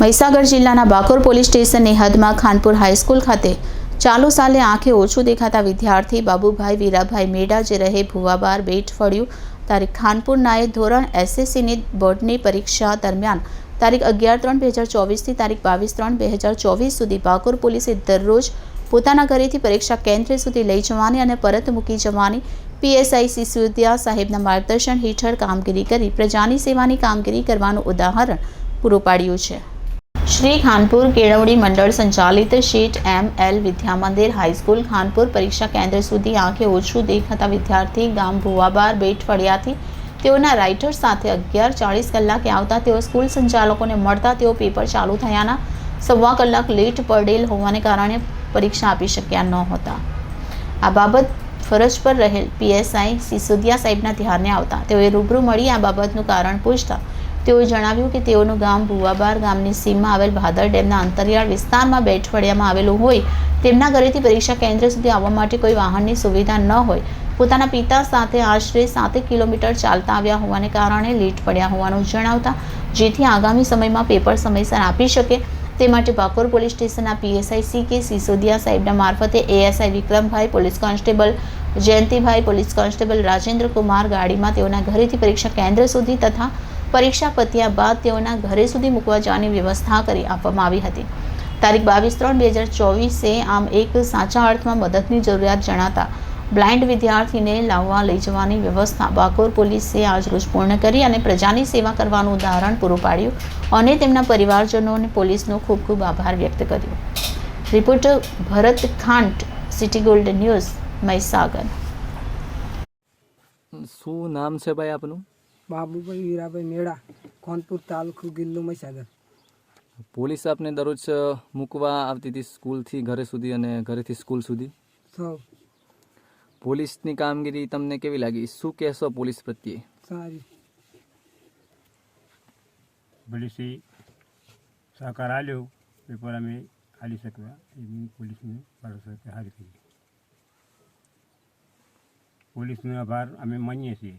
મહીસાગર જિલ્લાના બાકોર પોલીસ સ્ટેશનની હદમાં ખાનપુર હાઈસ્કૂલ ખાતે ચાલુ સાલે આંખે ઓછું દેખાતા વિદ્યાર્થી બાબુભાઈ વીરાભાઈ મેડા જે રહે ભુવાબાર બેટ ફળ્યું. તારીખ ખાનપુરનાએ ધોરણ એસએસસીની બોર્ડની પરીક્ષા દરમિયાન તારીખ અગિયાર ત્રણ બે હજાર ચોવીસથી તારીખ બાવીસ ત્રણ બે હજાર ચોવીસ સુધી બાકોર પોલીસે દરરોજ પોતાના ઘરેથી પરીક્ષા કેન્દ્ર સુધી લઈ જવાની અને પરત મૂકી જવાની પીએસઆઈ સિસોદિયા સાહેબના માર્ગદર્શન હેઠળ કામગીરી કરી પ્રજાની સેવાની કામગીરી કરવાનું ઉદાહરણ પૂરું પાડ્યું છે. શ્રી ખાનપુર કેળવણી મંડળ સંચાલિત શેઠ M L Vidya Mandir high school Khanpur પરીક્ષા કેન્દ્ર સુધી આંખે ઓછું દેખાતા વિદ્યાર્થી ગામ ભુવાબાર બેટ તેઓના રાઇટર સાથે અગિયાર ચાળીસ કલાકે આવતા તેઓ સ્કૂલ સંચાલકોને મળતા તેઓ પેપર ચાલુ થયાના સવા કલાક લેટ પડેલ હોવાને કારણે પરીક્ષા આપી શક્યા નહોતા આ બાબત ફરજ પર રહેલ પીએસઆઈ સિસોદિયા સાહેબના ધ્યાને આવતા તેઓએ રૂબરૂ મળી આ બાબતનું કારણ પૂછતા તેઓએ જણાવ્યું કે તેઓનું ગામ ભુવાબાર ગામની સીમમાં આવેલ ભાદર ડેમના અંતરિયાળ વિસ્તારમાં બેઠવડિયામાં આવેલું હોય તેમના ઘરેથી પરીક્ષા કેન્દ્ર સુધી આવવા માટે કોઈ વાહનની સુવિધા ન હોય. પોતાના પિતા સાથે આશરે સાતેક કિલોમીટર ચાલતા આવ્યા હોવાને કારણે લેટ પડ્યા હોવાનું જણાવતા જેથી આગામી સમયમાં પેપર સમયસર આપી શકે. તે માટે ભાકોર પોલીસ સ્ટેશનના પીએસઆઈ સી કે સિસોદિયા સાહેબના મારફતે ASI Vikrambhai, police constable Jayantibhai, police constable Rajendra Kumar ગાડીમાં તેઓના ઘરેથી પરીક્ષા કેન્દ્ર સુધી તથા પરીક્ષા પત્યા બાદ તેઓના ઘરે સુધી મૂકવા જવાની વ્યવસ્થા કરી આપવામાં આવી હતી. તારીખ બાવીસ ત્રણ બે હજાર ચોવીસે આમ એક સાચા અર્થમાં મદદની જરૂરિયાત જણાતા બ્લાઇન્ડ વિદ્યાર્થીને લાવવા લઈ જવાની વ્યવસ્થા બાકોર પોલીસે આજરોજ પૂર્ણ કરી અને પ્રજાની સેવા કરવાનું ઉદાહરણ પૂરું પાડ્યું અને તેમના પરિવારજનો અને પોલીસનો ખૂબ ખૂબ આભાર વ્યક્ત કર્યો. Reporter Bharat Khant, city gold news, Mahisagar. શું નામ છે ભાઈ આપનું? બાબુભાઈ વીરાભાઈ મેળા કોનપુર તાલુકો ગિલ્લો મહીસાગર. પોલીસ આપને દરરોજ મૂકવા આવતી હતી સ્કૂલથી ઘરે સુધી અને ઘરેથી સ્કૂલ સુધી? સૌ પોલીસની કામગીરી તમને કેવી લાગી? શું કહેશો પોલીસ પ્રત્યે? સારી. પોલીસે સહકાર આલ્યો પેપર અમે હાલી શક્યા એવી પોલીસને ભરોસો કે સારી કરી. પોલીસનો આભાર અમે માનીએ છીએ.